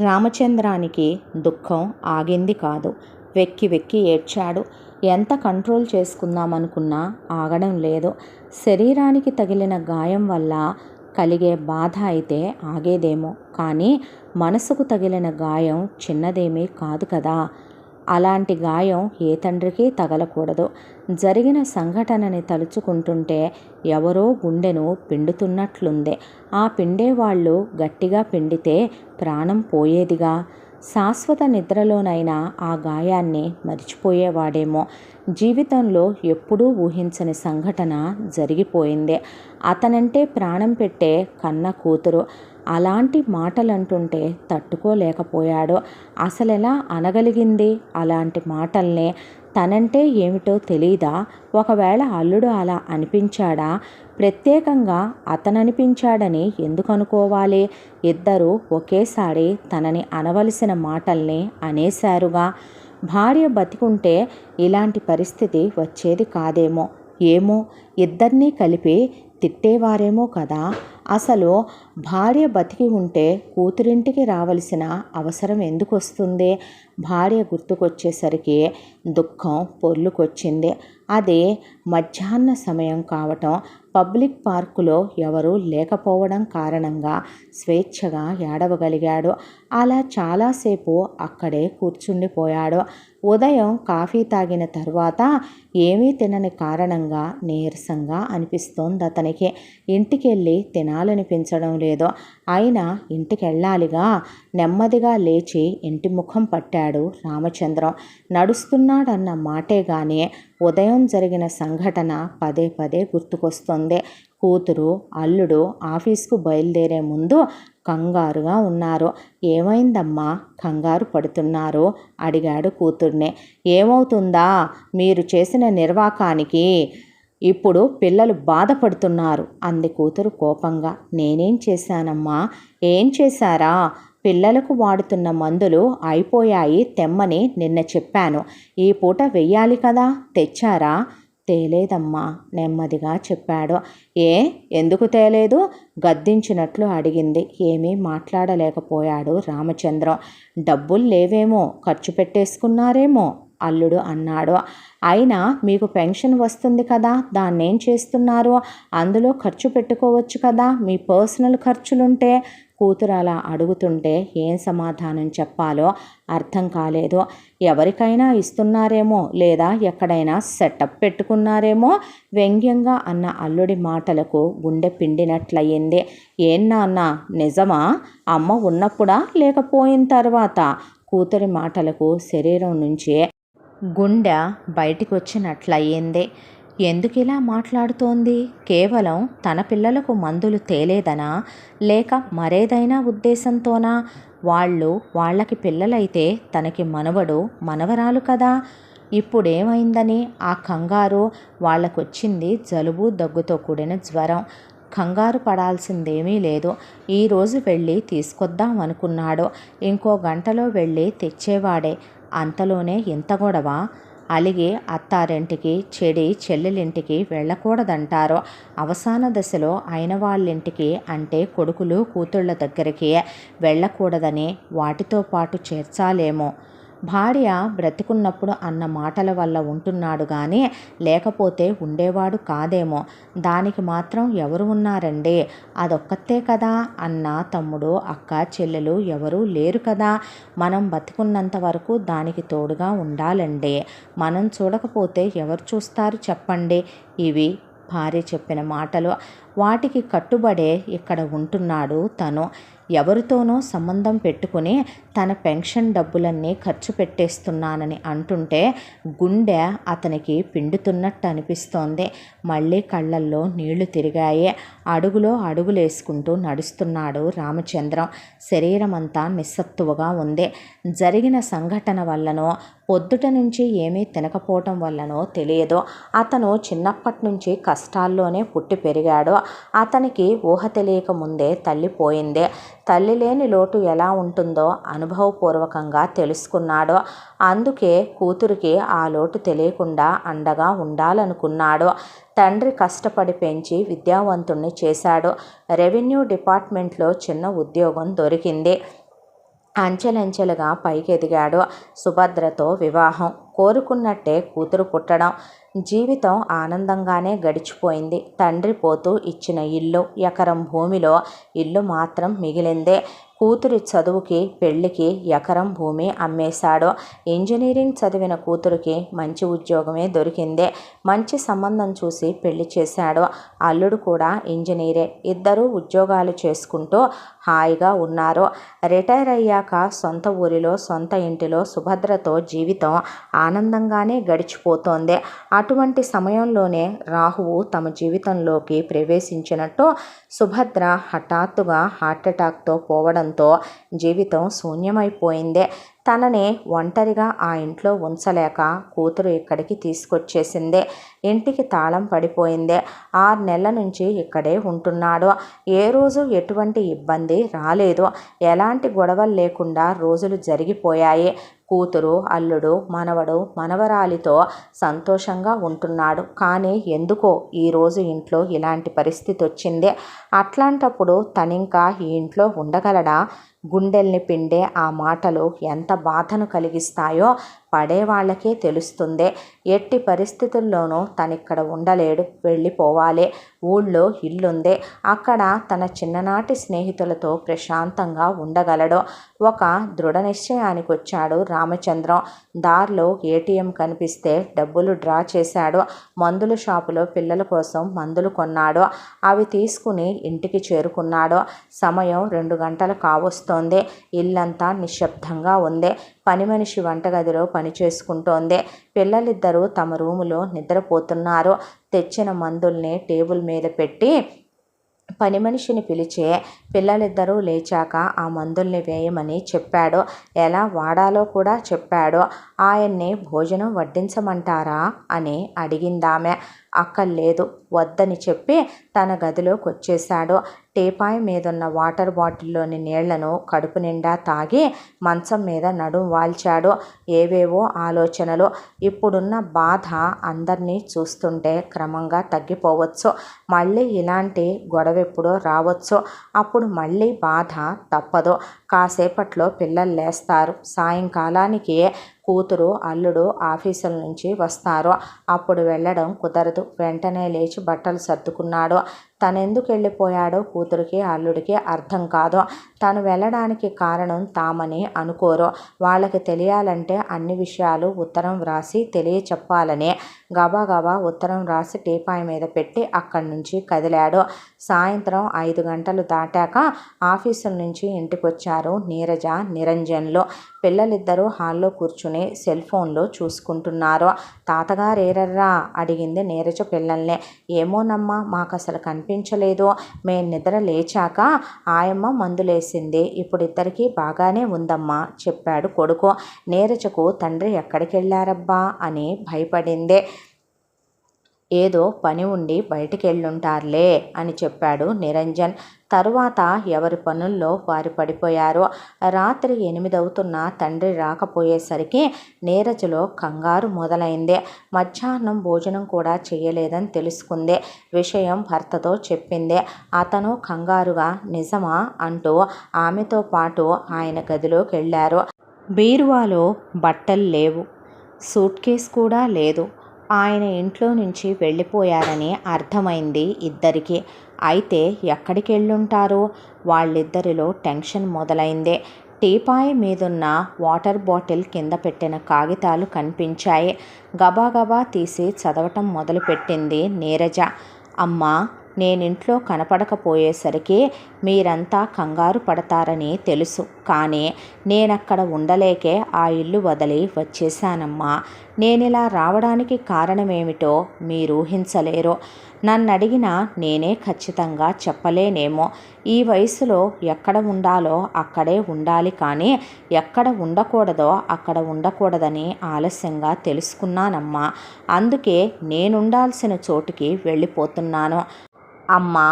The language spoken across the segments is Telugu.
రామచంద్రానికి దుఃఖం ఆగింది కాదు. వెక్కి వెక్కి ఏడ్చాడు. ఎంత కంట్రోల్ చేసుకుందామనుకున్నా ఆగడం లేదు. శరీరానికి తగిలిన గాయం వల్ల కలిగే బాధ అయితే ఆగేదేమో. కానీ మనసుకు తగిలిన గాయం చిన్నదేమీ కాదు కదా. అలాంటి గాయం ఏ తండ్రికి తగలకూడదు. జరిగిన సంఘటనని తలుచుకుంటుంటే ఎవరో గుండెను పిండుతున్నట్లుంది. ఆ పిండేవాళ్ళు గట్టిగా పిండితే ప్రాణం పోయేదిగా? శాశ్వత నిద్రలోనైనా ఆ గాయాన్ని మరిచిపోయేవాడేమో. జీవితంలో ఎప్పుడూ ఊహించని సంఘటన జరిగిపోయింది. అతనంటే ప్రాణం పెట్టే కన్న కూతురు. అలాంటి మాటలంటుంటే తట్టుకోలేకపోయాడు. అసలెలా అనగలిగింది అలాంటి మాటల్ని? తనంటే ఏమిటో తెలీదా? ఒకవేళ అల్లుడు అలా అనిపించాడా? ప్రత్యేకంగా అతననిపించాడని ఎందుకు అనుకోవాలి ఇద్దరూ ఒకేసారి తనని అనవలసిన మాటల్ని అనేశారుగా. భార్య బతికుంటే ఇలాంటి పరిస్థితి వచ్చేది కాదేమో? ఏమో? ఇద్దరినీ కలిపి తిట్టేవారేమో కదా. అసలు భార్య బతికి ఉంటే కూతురింటికి రావలసిన అవసరం ఎందుకు వస్తుంది భార్య గుర్తుకొచ్చేసరికి దుఃఖం పొర్లుకొచ్చింది. అది మధ్యాహ్న సమయం కావటం పబ్లిక్ పార్కులో ఎవరూ లేకపోవడం కారణంగా స్వేచ్ఛగా ఏడవగలిగాడు. అలా చాలాసేపు అక్కడే కూర్చుండిపోయాడు. ఉదయం కాఫీ తాగిన తర్వాత ఏమీ తినని కారణంగా నీరసంగా అనిపిస్తోంది అతనికి. ఇంటికెళ్ళి తినాలనిపించడం లేదు. అయినా ఇంటికెళ్ళాలిగా. నెమ్మదిగా లేచి ఇంటి ముఖం పట్టాడు రామచంద్రం. నడుస్తున్నాడన్న మాటే కానీ ఉదయం జరిగిన సంఘటన పదే పదే గుర్తుకొస్తుంది. కూతురు అల్లుడు ఆఫీస్కు బయలుదేరే ముందు కంగారుగా ఉన్నారు. ఏమైందమ్మా? కంగారు పడుతున్నారు? అడిగాడు కూతుర్నే. ఏమవుతుందా? మీరు చేసిన నిర్వాకానికి ఇప్పుడు పిల్లలు బాధపడుతున్నారు. అంది కూతురు కోపంగా. నేనేం చేశానమ్మా? ఏం చేశారా? పిల్లలకు వాడుతున్న మందులు అయిపోయాయి తెమ్మని నిన్న చెప్పాను. ఈ పూట వెయ్యాలి కదా? తెచ్చారా? తేలేదమ్మా నెమ్మదిగా చెప్పాడు. ఏ? ఎందుకు తేలేదు? గద్దించినట్లు అడిగింది. ఏమీ మాట్లాడలేకపోయాడు రామచంద్రం. డబ్బులు లేవేమో? ఖర్చు పెట్టేసుకున్నారేమో? అల్లుడు అన్నాడు. అయినా మీకు పెన్షన్ వస్తుంది కదా దాన్నేం చేస్తున్నారు? అందులో ఖర్చు పెట్టుకోవచ్చు కదా మీ పర్సనల్ ఖర్చులుంటే? కూతురు అలా అడుగుతుంటే ఏం సమాధానం చెప్పాలో అర్థం కాలేదు. ఎవరికైనా ఇస్తున్నారేమో లేదా ఎక్కడైనా సెటప్ పెట్టుకున్నారేమో? వ్యంగ్యంగా అన్న అల్లుడి మాటలకు గుండె పిండినట్లయింది. ఏం నాన్న నిజమా? అమ్మ ఉన్నప్పుడా లేకపోయిన తర్వాత? కూతురి మాటలకు శరీరం నుంచి గుండె బయటికి వచ్చినట్లయింది ఎందుకు ఇలా మాట్లాడుతోంది? కేవలం తన పిల్లలకు మందులు తేలేదనా? లేక మరేదైనా ఉద్దేశంతోనా? వాళ్ళు వాళ్ళకి పిల్లలైతే తనకి మనవడు మనవరాలు కదా? ఇప్పుడేమైందని ఆ కంగారు వాళ్ళకొచ్చింది జలుబు దగ్గుతో కూడిన జ్వరం. కంగారు పడాల్సిందేమీ లేదు. ఈరోజు వెళ్ళి తీసుకొద్దాం అనుకున్నాడు ఇంకో గంటలో వెళ్ళి తెచ్చేవాడే. అంతలోనే ఇంత గొడవ? అలిగి అత్తారింటికి చెడి చెల్లెలింటికి వెళ్ళకూడదంటారు. అవసాన దశలో అయిన వాళ్ళింటికి అంటే కొడుకులు కూతుళ్ళ దగ్గరికి వెళ్ళకూడదని వాటితో పాటు చేర్చాలేమో. భార్య బ్రతికున్నప్పుడు అన్న మాటల వల్ల ఉంటున్నాడు కానీ లేకపోతే ఉండేవాడు కాదేమో. దానికి మాత్రం ఎవరు ఉన్నారండి? అదొక్కతే కదా? అన్న తమ్ముడు అక్క చెల్లెలు ఎవరూ లేరు కదా? మనం బతికున్నంత వరకు దానికి తోడుగా ఉండాలండి. మనం చూడకపోతే ఎవరు చూస్తారు చెప్పండి? ఇవి భార్య చెప్పిన మాటలు. వాటికి కట్టుబడే ఇక్కడ ఉంటున్నాడు తను. ఎవరితోనో సంబంధం పెట్టుకుని తన పెన్షన్ డబ్బులన్నీ ఖర్చు పెట్టేస్తున్నానని అంటుంటే గుండె అతనికి పిండుతున్నట్టు అనిపిస్తోంది మళ్ళీ కళ్ళల్లో నీళ్ళు తిరిగాయి. అడుగులో అడుగులేసుకుంటూ నడుస్తున్నాడు రామచంద్రం. శరీరం అంతా నిస్సత్తువగా ఉంది. జరిగిన సంఘటన వల్లనో పొద్దుట నుంచి ఏమీ తినకపోవటం వల్లనో తెలియదు. అతను చిన్నప్పటి నుంచి కష్టాల్లోనే పుట్టి పెరిగాడు. అతనికి ఊహ తెలియక ముందే తల్లి పోయింది. తల్లి లేని లోటు ఎలా ఉంటుందో అనుభవపూర్వకంగా తెలుసుకున్నాడు. అందుకే కూతురికి ఆ లోటు తెలియకుండా అండగా ఉండాలనుకున్నాడు. తండ్రి కష్టపడి పెంచి విద్యావంతుణ్ణి చేశాడు. రెవెన్యూ డిపార్ట్మెంట్లో చిన్న ఉద్యోగం దొరికింది. అంచెలంచెలుగా పైకెదిగాడు సుభద్రతో వివాహం. కోరుకున్నట్టే కూతురు పుట్టడం. జీవితం ఆనందంగానే గడిచిపోయింది. తండ్రి పోతూ ఇచ్చిన ఇల్లు ఎకరం భూమిలో ఇల్లు మాత్రం మిగిలిందే. కూతురి చదువుకి పెళ్ళికి ఎకరం భూమి అమ్మేశాడు. ఇంజనీరింగ్ చదివిన కూతురికి మంచి ఉద్యోగమే దొరికిందే. మంచి సంబంధం చూసి పెళ్ళి చేశాడు. అల్లుడు కూడా ఇంజనీరే. ఇద్దరూ ఉద్యోగాలు చేసుకుంటూ హాయిగా ఉన్నారు. రిటైర్ అయ్యాక సొంత ఊరిలో సొంత ఇంటిలో సుభద్రతో జీవితం ఆనందంగానే గడిచిపోతోంది. అటువంటి సమయంలోనే రాహువు తమ జీవితంలోకి ప్రవేశించినట్టు సుభద్ర హఠాత్తుగా హార్ట్అటాక్తో పోవడంతో జీవితం శూన్యమైపోయిందే. తనని ఒంటరిగా ఆ ఇంట్లో ఉంచలేక కూతురు ఇక్కడికి తీసుకొచ్చేసిందే. ఇంటికి తాళం పడిపోయిందే. ఆరు నెలల నుంచి ఇక్కడే ఉంటున్నాడు. ఏ రోజు ఎటువంటి ఇబ్బంది రాలేదు. ఎలాంటి గొడవలు లేకుండా రోజులు జరిగిపోయాయి. కూతురు అల్లుడు మనవడు మనవరాలితో సంతోషంగా ఉంటున్నాడు. కానీ ఎందుకో ఈరోజు ఇంట్లో ఇలాంటి పరిస్థితి వచ్చింది అట్లాంటప్పుడు తనింకా ఈ ఇంట్లో ఉండగలడా? గుండెల్ని పిండే ఆ మాటలు ఎంత బాధను కలిగిస్తాయో పడే వాళ్ళకే తెలుస్తుంది. ఎట్టి పరిస్థితుల్లోనూ తనిక్కడ ఉండలేడు. వెళ్ళిపోవాలి. ఊళ్ళో ఇల్లుందే. అక్కడ తన చిన్ననాటి స్నేహితులతో ప్రశాంతంగా ఉండగలడు. ఒక దృఢ నిశ్చయానికి వచ్చాడు రామచంద్రం. దారిలో ఏటీఎం కనిపిస్తే డబ్బులు డ్రా చేశాడు. మందుల షాపులో పిల్లల కోసం మందులు కొన్నాడు. అవి తీసుకుని ఇంటికి చేరుకున్నాడు. సమయం రెండు గంటలు కావస్తోంది. ఇల్లంతా నిశ్శబ్దంగా ఉంది. పని మనిషి వంటగదిలో పని చేసుకుంటోంది. పిల్లలిద్దరూ తమ రూములో నిద్రపోతున్నారు. తెచ్చిన మందుల్ని టేబుల్ మీద పెట్టి పని మనిషిని పిలిచే పిల్లలిద్దరూ లేచాక ఆ మందుల్ని వేయమని చెప్పాడు. ఎలా వాడాలో కూడా చెప్పాడు. ఆయన్ని భోజనం వడ్డించమంటారా? అని అడిగిందామె. అక్కర్లేదు. వద్దని చెప్పి తన గదిలోకి వచ్చేశాడు టీపాయ్ మీదున్న వాటర్ బాటిల్లోని నీళ్ళను కడుపు నిండా తాగి మంచం మీద నడుం వాల్చాడు. ఏవేవో ఆలోచనలు. ఇప్పుడున్న బాధ అందరినీ చూస్తుంటే క్రమంగా తగ్గిపోవచ్చు. మళ్ళీ ఇలాంటి గొడవ ఎప్పుడో రావచ్చు. అప్పుడు మళ్ళీ బాధ తప్పదు. కాసేపట్లో పిల్లలు లేస్తారు. సాయంకాలానికి కూతురు అల్లుడు ఆఫీసుల నుంచి వస్తారు. అప్పుడు వెళ్ళడం కుదరదు. వెంటనే లేచి బట్టలు సర్దుకున్నాడు. తనెందుకు వెళ్ళిపోయాడో కూతురికి అల్లుడికి అర్థం కాదు. తను వెళ్ళడానికి కారణం తామని అనుకోరు. వాళ్ళకి తెలియాలంటే అన్ని విషయాలు ఉత్తరం వ్రాసి తెలియచెప్పాలని గబాగబా ఉత్తరం రాసి టీపాయ్ మీద పెట్టి అక్కడి నుంచి కదిలాడు. సాయంత్రం ఐదు గంటలు దాటాక ఆఫీసుల నుంచి ఇంటికొచ్చారు నీరజ నిరంజన్లు. పిల్లలిద్దరూ హాల్లో కూర్చుని సెల్ ఫోన్లో చూసుకుంటున్నారు. తాతగారేరర్రా అడిగింది నీరజ పిల్లల్ని. ఏమోనమ్మా మాకు అసలు కనిపించలేదు. మేము నిద్ర లేచాక ఆయమ్మ మందులేసింది ఇప్పుడు ఇద్దరికీ బాగానే ఉందమ్మా చెప్పాడు కొడుకు. నీరజకు తండ్రి ఎక్కడికి వెళ్ళారబ్బా అని భయపడింది. ఏదో పని ఉండి బయటికెళ్ళుంటారులే అని చెప్పాడు నిరంజన్. తరువాత ఎవరి పనుల్లో వారు పడిపోయారు రాత్రి ఎనిమిదవుతున్న తండ్రి రాకపోయేసరికి నీరజలో కంగారు మొదలైంది. మధ్యాహ్నం భోజనం కూడా చేయలేదని తెలుసుకుంది. విషయం భర్తతో చెప్పింది. అతను కంగారుగా నిజమా? అంటూ ఆమెతో పాటు ఆయన గదిలోకి వెళ్ళారు బీరువాలో బట్టలు లేవు. సూట్ కేస్ కూడా లేదు. ఆయన ఇంట్లో నుంచి వెళ్ళిపోయారని అర్థమైంది ఇద్దరికి. అయితే ఎక్కడికి వెళ్ళుంటారు వాళ్ళిద్దరిలో టెన్షన్ మొదలైందే. టీపాయ్ మీదున్న వాటర్ బాటిల్ కింద పెట్టిన కాగితాలు కనిపించాయి. గబాగబా తీసి చదవటం మొదలుపెట్టింది నీరజ. అమ్మా నేనింట్లో కనపడకపోయేసరికి మీరంతా కంగారు పడతారని తెలుసు. కానీ నేనక్కడ ఉండలేకే ఆ ఇల్లు వదిలి వచ్చేశానమ్మా. నేనిలా రావడానికి కారణమేమిటో మీరు ఊహించలేరు. నన్నడిగినా నేనే ఖచ్చితంగా చెప్పలేనేమో. ఈ వయసులో ఎక్కడ ఉండాలో అక్కడే ఉండాలి కానీ ఎక్కడ ఉండకూడదో అక్కడ ఉండకూడదని ఆలస్యంగా తెలుసుకున్నానమ్మా. అందుకే నేనుండాల్సిన చోటుకి వెళ్ళిపోతున్నాను. అమ్మా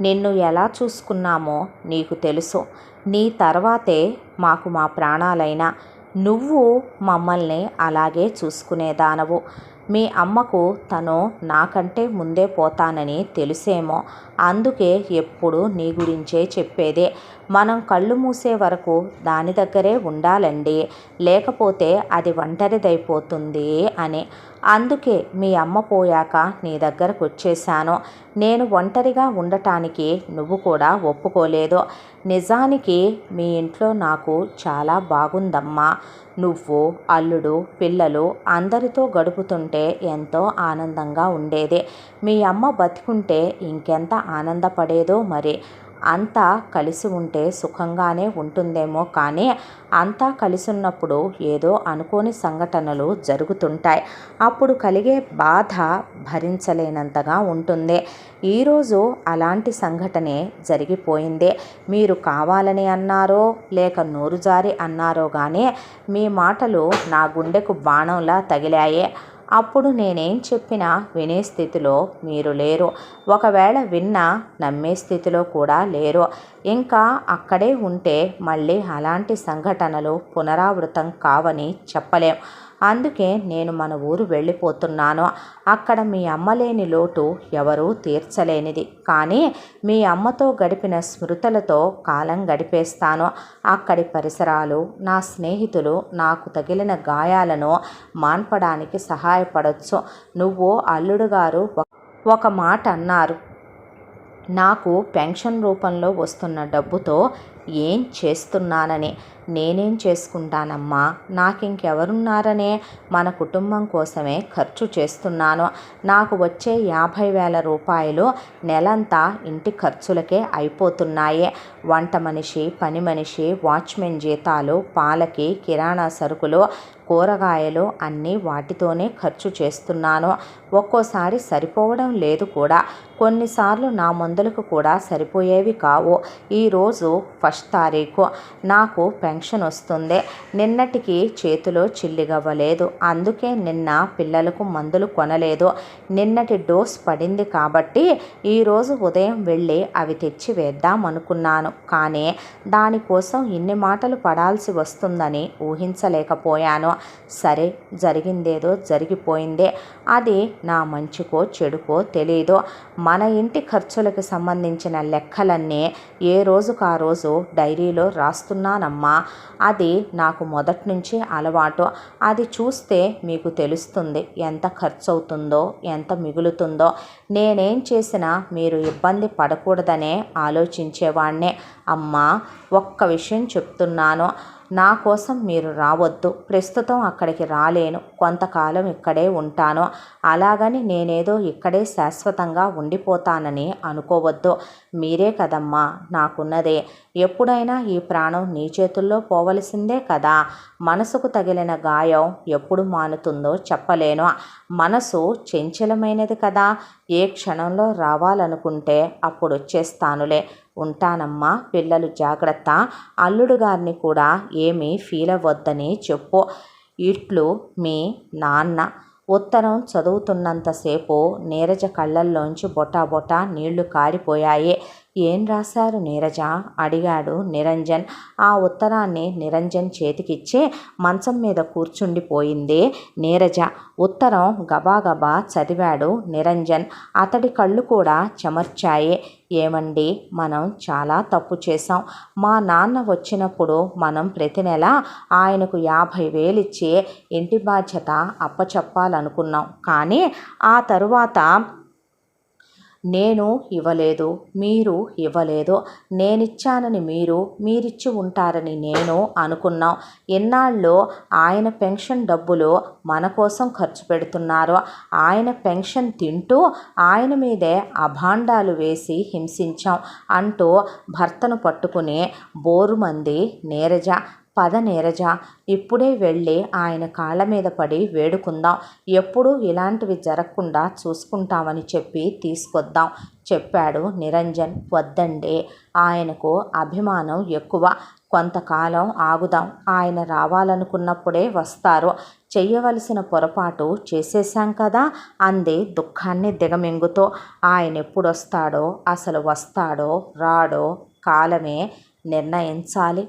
నిన్ను ఎలా చూసుకున్నామో నీకు తెలుసు. నీ తర్వాతే మాకు మా ప్రాణాలైన. నువ్వు మమ్మల్ని అలాగే చూసుకునేదానవు మీ అమ్మకు తను నాకంటే ముందే పోతానని తెలుసేమో. అందుకే ఎప్పుడు నీ గురించే చెప్పేదే. మనం కళ్ళు మూసే వరకు దాని దగ్గరే ఉండాలండి. లేకపోతే అది ఒంటరిదైపోతుంది అని. అందుకే మీ అమ్మ పోయాక నీ దగ్గరకు వచ్చేసాను నేను ఒంటరిగా ఉండటానికి నువ్వు కూడా ఒప్పుకోలేదు. నిజానికి మీ ఇంట్లో నాకు చాలా బాగుందమ్మా. నువ్వు అల్లుడు పిల్లలు అందరితో గడుపుతుంటే ఎంతో ఆనందంగా ఉండేది. మీ అమ్మ బతికుంటే ఇంకెంత ఆనందపడేదో మరి. అంతా కలిసి ఉంటే సుఖంగానే ఉంటుందేమో కానీ అంతా కలిసి ఉన్నప్పుడు ఏదో అనుకోని సంఘటనలు జరుగుతుంటాయి. అప్పుడు కలిగే బాధ భరించలేనంతగా ఉంటుంది. ఈరోజు అలాంటి సంఘటనే జరిగిపోయింది. మీరు కావాలని అన్నారో లేక నోరుజారి అన్నారో కానీ మీ మాటలు నా గుండెకు బాణంలా తగిలాయే. అప్పుడు నేనేం చెప్పినా వినే స్థితిలో మీరు లేరు. ఒకవేళ విన్నా నమ్మే స్థితిలో కూడా లేరు. ఇంకా అక్కడే ఉంటే మళ్ళీ అలాంటి సంఘటనలు పునరావృతం కావని చెప్పలేం. అందుకే నేను మన ఊరు వెళ్ళిపోతున్నాను. అక్కడ మీ అమ్మ లేని లోటు ఎవరూ తీర్చలేనిది. కానీ మీ అమ్మతో గడిపిన స్మృతులతో కాలం గడిపేస్తాను. అక్కడి పరిసరాలు నా స్నేహితులు నాకు తగిలిన గాయాలను మాన్పడానికి సహాయపడవచ్చు నువ్వు అల్లుడు గారు ఒక మాట అన్నారు. నాకు పెన్షన్ రూపంలో వస్తున్న డబ్బుతో ఏం చేస్తున్నానని? నేనేం చేసుకుంటానమ్మా? నాకు ఇంకెవరున్నారనే మన కుటుంబం కోసమే ఖర్చు చేస్తున్నాను. నాకు వచ్చే యాభై వేల రూపాయలు నెలంతా ఇంటి ఖర్చులకే అయిపోతున్నాయి. వంట మనిషి పని మనిషి వాచ్మెన్ జీతాలు పాలకి కిరాణా సరుకులు కూరగాయలు అన్నీ వాటితోనే ఖర్చు చేస్తున్నాను. ఒక్కోసారి సరిపోవడం లేదు కూడా. కొన్నిసార్లు నా మందులకు కూడా సరిపోయేవి కావు. ఈరోజు ఫస్ట్ తారీఖు. నాకు పెన్షన్ వస్తుంది. నిన్నటికి చేతిలో చిల్లిగవ్వలేదు. అందుకే నిన్న పిల్లలకు మందులు కొనలేదు. నిన్నటి డోస్ పడింది కాబట్టి ఈరోజు ఉదయం వెళ్ళి అవి తెచ్చి వేద్దాం అనుకున్నాను. కానీ దానికోసం ఇన్ని మాటలు పడాల్సి వస్తుందని ఊహించలేకపోయాను. సరే జరిగిందేదో జరిగిపోయిందే. అది నా మంచికో చెడుకో తెలీదు. మన ఇంటి ఖర్చులకు సంబంధించిన లెక్కలన్నీ ఏ రోజుకు ఆ రోజు డైరీలో రాస్తున్నానమ్మా. అది నాకు మొదటి నుంచి అలవాటు. అది చూస్తే మీకు తెలుస్తుంది ఎంత ఖర్చు అవుతుందో ఎంత మిగులుతుందో. నేనేం చేసినా మీరు ఇబ్బంది పడకూడదనే ఆలోచించేవాడినే అమ్మా ఒక్క విషయం చెప్తున్నాను. నా కోసం మీరు రావద్దు. ప్రస్తుతం అక్కడికి రాలేను. కొంతకాలం ఇక్కడే ఉంటాను. అలాగని నేనేదో ఇక్కడే శాశ్వతంగా ఉండిపోతానని అనుకోవద్దు. మీరే కదమ్మా నాకున్నదే. ఎప్పుడైనా ఈ ప్రాణం నీ చేతుల్లో పోవలసిందే కదా. మనసుకు తగిలిన గాయం ఎప్పుడు మానుతుందో చెప్పలేను. మనసు చంచలమైనది కదా. ఏ క్షణంలో రావాలనుకుంటే అప్పుడు వచ్చేస్తానులే. ఉంటానమ్మా పిల్లలు జాగ్రత్త. అల్లుడు గారిని కూడా ఏమీ ఫీల్ అవ్వద్దని చెప్పు. ఇట్లు మీ నాన్న. ఉత్తరం చదువుతున్నంతసేపు నీరజ కళ్ళల్లోంచి బొటా బొటా నీళ్ళు కారిపోయాయి. ఏం రాశారు నీరజ? అడిగాడు నిరంజన్. ఆ ఉత్తరాన్ని నిరంజన్ చేతికిచ్చే మంచం మీద కూర్చుండిపోయింది నీరజ. ఉత్తరం గబాగబా చదివాడు నిరంజన్. అతడి కళ్ళు కూడా చెమర్చాయి. ఏమండి? మనం చాలా తప్పు చేశాం. మా నాన్న వచ్చినప్పుడు మనం ప్రతి నెల ఆయనకు యాభై వేలు ఇంటి బాధ్యత అప్పచెప్పాలనుకున్నాం. కానీ ఆ తరువాత నేను ఇవ్వలేదు మీరు ఇవ్వలేదు. నేనిచ్చానని మీరు మీరిచ్చి ఉంటారని నేను అనుకున్నాం. ఎన్నాళ్ళో ఆయన పెన్షన్ డబ్బులు మన కోసం ఖర్చు పెడుతున్నారు. ఆయన పెన్షన్ తింటూ ఆయన మీదే అభాండాలు వేసి హింసించాం అంటూ భర్తను పట్టుకుని బోరుమంది నీరజ పద నీరజ ఇప్పుడే వెళ్ళి ఆయన కాళ్ళ మీద పడి వేడుకుందాం. ఎప్పుడూ ఇలాంటివి జరగకుండా చూసుకుంటామని చెప్పి తీసుకొద్దాం చెప్పాడు నిరంజన్. వద్దండి ఆయనకు అభిమానం ఎక్కువ. కొంతకాలం ఆగుదాం ఆయన రావాలనుకున్నప్పుడే వస్తారు. చేయవలసిన పొరపాటు చేసేసాం కదా అంది దుఃఖాన్ని దిగమింగుతో. ఆయన ఎప్పుడొస్తాడో అసలు వస్తాడో రాడో కాలమే నిర్ణయించాలి.